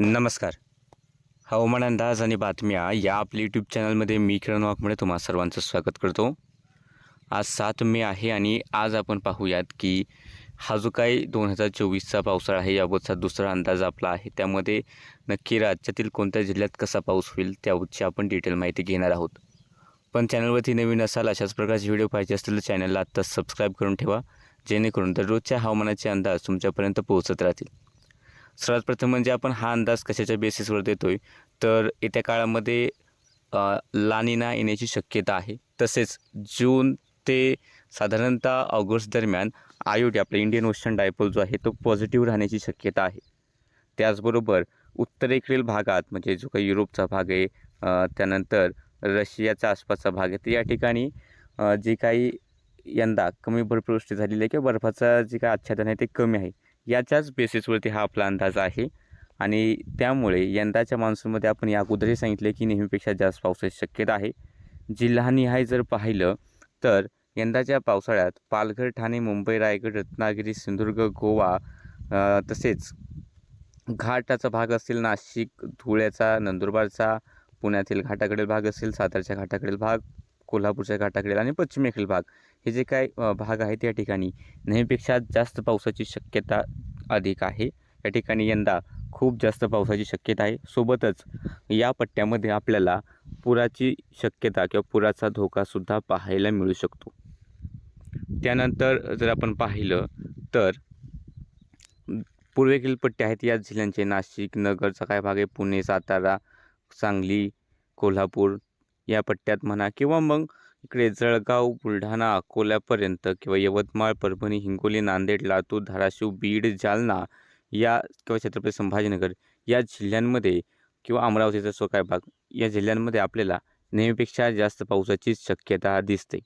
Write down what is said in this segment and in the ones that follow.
नमस्कार. हवामान अंदाज आणि बातम्या या आपल्या यूट्यूब चॅनलमध्ये मी किरण वाघमुळे तुम्हा सर्वांचं स्वागत करतो. आज सात मे आहे आणि आज आपण पाहूयात की हा जो काही दोन हजार चोवीसचा पावसाळा आहे याबाबतचा दुसरा अंदाज आपला आहे. त्यामध्ये नक्की राज्यातील कोणत्या जिल्ह्यात कसा पाऊस होईल त्याबाबतची आपण डिटेल माहिती घेणार आहोत. पण चॅनलवरती नवीन असाल अशाच प्रकारचे व्हिडिओ पाहिजे असतील तर चॅनलला आत्ताच सबस्क्राईब करून ठेवा जेणेकरून दररोजच्या हवामानाचे अंदाज तुमच्यापर्यंत पोहोचत राहतील. सर्वात प्रथम म्हणजे आपण हा अंदाज कशाच्या बेसिसवर देतोय? तर येत्या काळामध्ये लानिना येण्याची शक्यता आहे. तसेच जून ते साधारणतः ऑगस्ट दरम्यान आयोडी आपला इंडियन ओशन डायपोल जो आहे तो पॉझिटिव्ह राहण्याची शक्यता आहे. त्याचबरोबर उत्तरेकडील भागात म्हणजे जो काही युरोपचा भाग आहे त्यानंतर रशियाचा आसपासचा भाग आहे तर या ठिकाणी जे काही यंदा कमी बर्फवृष्टी झालेली आहे किंवा बर्फाचं जे काही आच्छादन आहे ते कमी आहे. याच्याच बेसिसवरती हा आपला अंदाज आहे. आणि त्यामुळे यंदाच्या मान्सूनमध्ये आपण या अगोदरही सांगितले की नेहमीपेक्षा जास्त पावसाची शक्यता आहे. जिल्हानिहाय जर पाहिलं तर यंदाच्या पावसाळ्यात पालघर ठाणे मुंबई रायगड रत्नागिरी सिंधुदुर्ग गोवा तसेच घाटाचा भाग असेल नाशिक धुळ्याचा नंदुरबारचा पुण्यातील घाटाकडील भाग असेल सातारच्या घाटाकडील भाग कोल्हापूरच्या घाटाकडील आणि पश्चिमेकडील भाग हे जे काय भाग आहेत या ठिकाणी नेहमीपेक्षा जास्त पावसाची शक्यता अधिक आहे. या ठिकाणी यंदा खूप जास्त पावसाची शक्यता आहे. सोबतच या पट्ट्यामध्ये आपल्याला पुराची शक्यता किंवा पुराचा धोकासुद्धा पाहायला मिळू शकतो. त्यानंतर जर आपण पाहिलं तर पूर्वेकडील पट्टे आहेत. या जिल्ह्यांचे नाशिक नगरचा काय भाग आहे पुणे सातारा सांगली कोल्हापूर या पट्ट्यात म्हणा किंवा मग इकडे जळगाव बुलढाणा अकोल्यापर्यंत किंवा यवतमाळ परभणी हिंगोली नांदेड लातूर धाराशिव बीड जालना या किंवा छत्रपती संभाजीनगर या जिल्ह्यांमध्ये किंवा अमरावतीचा जो काय भाग या जिल्ह्यांमध्ये आपल्याला नेहमीपेक्षा जास्त पावसाची शक्यता दिसते.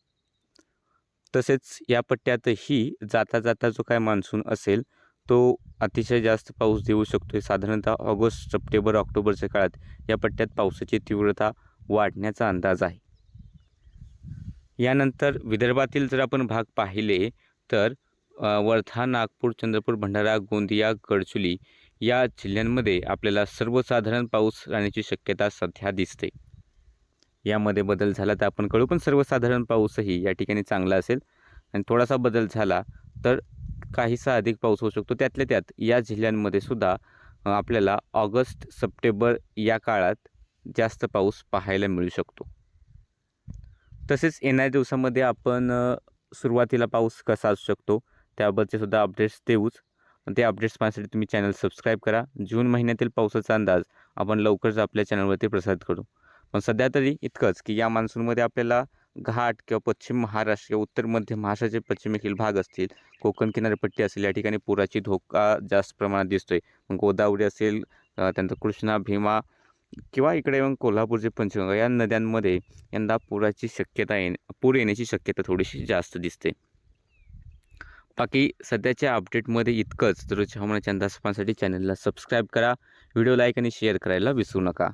तसेच या पट्ट्यातही जाता जाता जो काय मान्सून असेल तो अतिशय जास्त पाऊस देऊ शकतो साधारणतः ऑगस्ट सप्टेंबर ऑक्टोबरच्या काळात या पट्ट्यात पावसाची तीव्रता वाढण्याचा अंदाज आहे. यानंतर विदर्भातील जर आपण भाग पाहिले तर वर्धा नागपूर चंद्रपूर भंडारा गोंदिया गडचुली या जिल्ह्यांमध्ये आपल्याला सर्वसाधारण पाऊस राहण्याची शक्यता सध्या दिसते. यामध्ये बदल झाला तर आपण कळू पण सर्वसाधारण पाऊसही या ठिकाणी चांगला असेल. आणि थोडासा बदल झाला तर काहीसा अधिक पाऊस होऊ शकतो. त्यातल्या त्यात या जिल्ह्यांमध्ये सुद्धा आपल्याला ऑगस्ट सप्टेंबर या काळात जास्त पाऊस पाहायला मिळू शकतो. तसेच येणाऱ्या दिवसामध्ये आपण सुरुवातीला पाऊस कसा असू शकतो त्याबद्दलचे सुद्धा अपडेट्स देऊच. ते अपडेट्स पाहण्यासाठी तुम्ही चॅनल सबस्क्राईब करा. जून महिन्यातील पावसाचा अंदाज आपण लवकरच आपल्या चॅनलवरती प्रसारित करू. पण सध्या तरी इतकंच की या मान्सूनमध्ये आपल्याला घाट किंवा पश्चिम महाराष्ट्र किंवा उत्तर मध्य महाराष्ट्राचे पश्चिमेखील भाग असतील कोकण किनारपट्टी असेल या ठिकाणी पुराची धोका जास्त प्रमाणात दिसतोय. मग गोदावरी असेल त्यानंतर कृष्णा भीमा किंवा इकडे मग कोल्हापूरचे पंचगंगा या नद्यांमध्ये यंदा पुराची शक्यता येणे पूर येण्याची शक्यता थोडीशी जास्त दिसते. बाकी सध्याच्या अपडेटमध्ये इतकंच. दररोजच्या हवामानाच्या अंदाज चॅनलला सबस्क्राईब करा. व्हिडिओ लाईक आणि शेअर करायला विसरू नका.